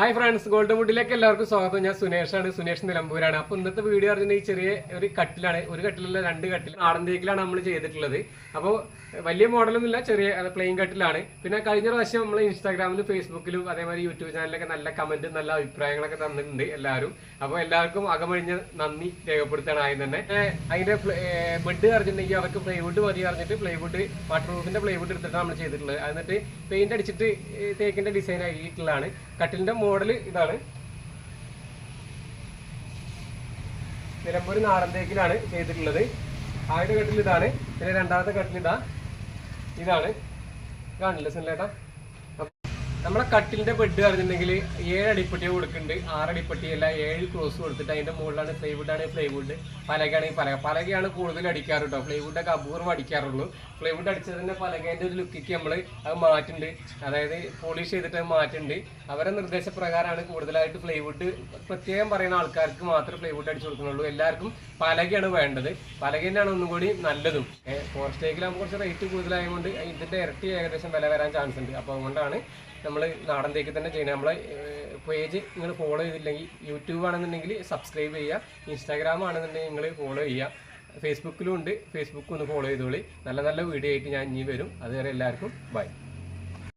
Hi friends gold വുഡിലേക്ക് എല്ലാവർക്കും സ്വാഗതം. ഞാൻ സുനേഷാണ് സുനേഷ് നിലമ്പൂരാണ്. അപ്പൊ ഇന്നത്തെ വീഡിയോ പറഞ്ഞാൽ ഈ ചെറിയ ഒരു കട്ടിലാണ് ഒരു കട്ടിലല്ല രണ്ട് കട്ടിൽ നാടൻ നമ്മൾ ചെയ്തിട്ടുള്ളത്. അപ്പോൾ വലിയ മോഡലൊന്നുമില്ല ചെറിയ പ്ലെയിൻ കട്ടിലാണ്. പിന്നെ കഴിഞ്ഞ പ്രാവശ്യം നമ്മൾ ഇൻസ്റ്റാഗ്രാമിലും ഫേസ്ബുക്കിലും അതേമാതിരി യൂട്യൂബ് ചാനലിലൊക്കെ നല്ല കമന്റ് നല്ല അഭിപ്രായങ്ങളൊക്കെ തന്നിട്ടുണ്ട് എല്ലാവരും. അപ്പോൾ എല്ലാവർക്കും അകമഴിഞ്ഞ നന്ദി രേഖപ്പെടുത്താണ് ആദ്യം തന്നെ. അതിന്റെ ബെഡ് പറഞ്ഞിട്ടുണ്ടെങ്കിൽ അവർക്ക് പ്ലൈവുഡ് മതി പറഞ്ഞിട്ട് പ്ലൈവുഡ് വാട്ടർ പ്രൂഫിന്റെ പ്ലൈവുഡ് എടുത്തിട്ടാണ് നമ്മൾ ചെയ്തിട്ടുള്ളത്. എന്നിട്ട് പെയിന്റ് അടിച്ചിട്ട് തേക്കിന്റെ ഡിസൈൻ ആയിട്ടുള്ളതാണ് കട്ടിലിന്റെ മോഡൽ ഇതാണ്. നിലമ്പൂർ നാടൻ തേക്കിലാണ് ചെയ്തിട്ടുള്ളത്. ആദ്യത്തെ കട്ടിൽ ഇതാണ് പിന്നെ രണ്ടാമത്തെ കട്ടിൽ ഇതാ. ഇതാണ്. കാണില്ല സുനിലേട്ടാ? നമ്മളെ കട്ടിലിന്റെ ബെഡ് പറഞ്ഞിട്ടുണ്ടെങ്കിൽ ഏഴ് അടിപ്പട്ടി കൊടുക്കുന്നുണ്ട്. ആറ് അടിപ്പട്ടി അല്ല ഏഴ് ക്രോസ് കൊടുത്തിട്ട് അതിന്റെ മുകളിലാണ് പ്ലൈവുഡ് ആണ് പ്ലൈവുഡ് പലകയാണെങ്കിൽ പലക. പലകയാണ് കൂടുതൽ അടിക്കാറ് കേട്ടോ പ്ലൈവുഡ് ഒക്കെ അപൂർവം അടിക്കാറുള്ളൂ. പ്ലൈവുഡ് അടിച്ചതിന്റെ പലകേന്റെ ഒരു ലുക്കിക്ക് നമ്മൾ അത് മാറ്റുന്നുണ്ട്. അതായത് പോളിഷ് ചെയ്തിട്ട് മാറ്റുന്നുണ്ട്. അവരുടെ നിർദ്ദേശപ്രകാരമാണ് കൂടുതലായിട്ട് പ്ലൈവുഡ് പ്രത്യേകം പറയുന്ന ആൾക്കാർക്ക് മാത്രമേ പ്ലൈവുഡ് അടിച്ചു കൊടുക്കുന്നുള്ളൂ. എല്ലാവർക്കും പലകയാണ് വേണ്ടത്. പലക തന്നെയാണ് ഒന്നും കൂടി നല്ലതും ഫോറസ്റ്റ് ടേക്കിലാകുമ്പോൾ കുറച്ച് റേറ്റ് കൂടുതലായതുകൊണ്ട് ഇതിന്റെ ഇരട്ടി ഏകദേശം വില വരാൻ ചാൻസ് ഉണ്ട്. അപ്പോൾ അതുകൊണ്ടാണ് നമ്മൾ നാടൻ തേക്ക് തന്നെ ചെയ്യുന്നത്. നമ്മളെ പേജ് നിങ്ങൾ ഫോളോ ചെയ്തില്ലെങ്കിൽ യൂട്യൂബ് ആണെന്നുണ്ടെങ്കിൽ സബ്സ്ക്രൈബ് ചെയ്യുക ഇൻസ്റ്റാഗ്രാം ആണെന്നുണ്ടെങ്കിൽ നിങ്ങൾ ഫോളോ ചെയ്യുക. ഫേസ്ബുക്കിലും ഉണ്ട്. ഫേസ്ബുക്ക് ഒന്ന് ഫോളോ ചെയ്തോളി. നല്ല നല്ല വീഡിയോ ആയിട്ട് ഞാൻ ഇനി വരും. അതുവരെ എല്ലാവർക്കും ബൈ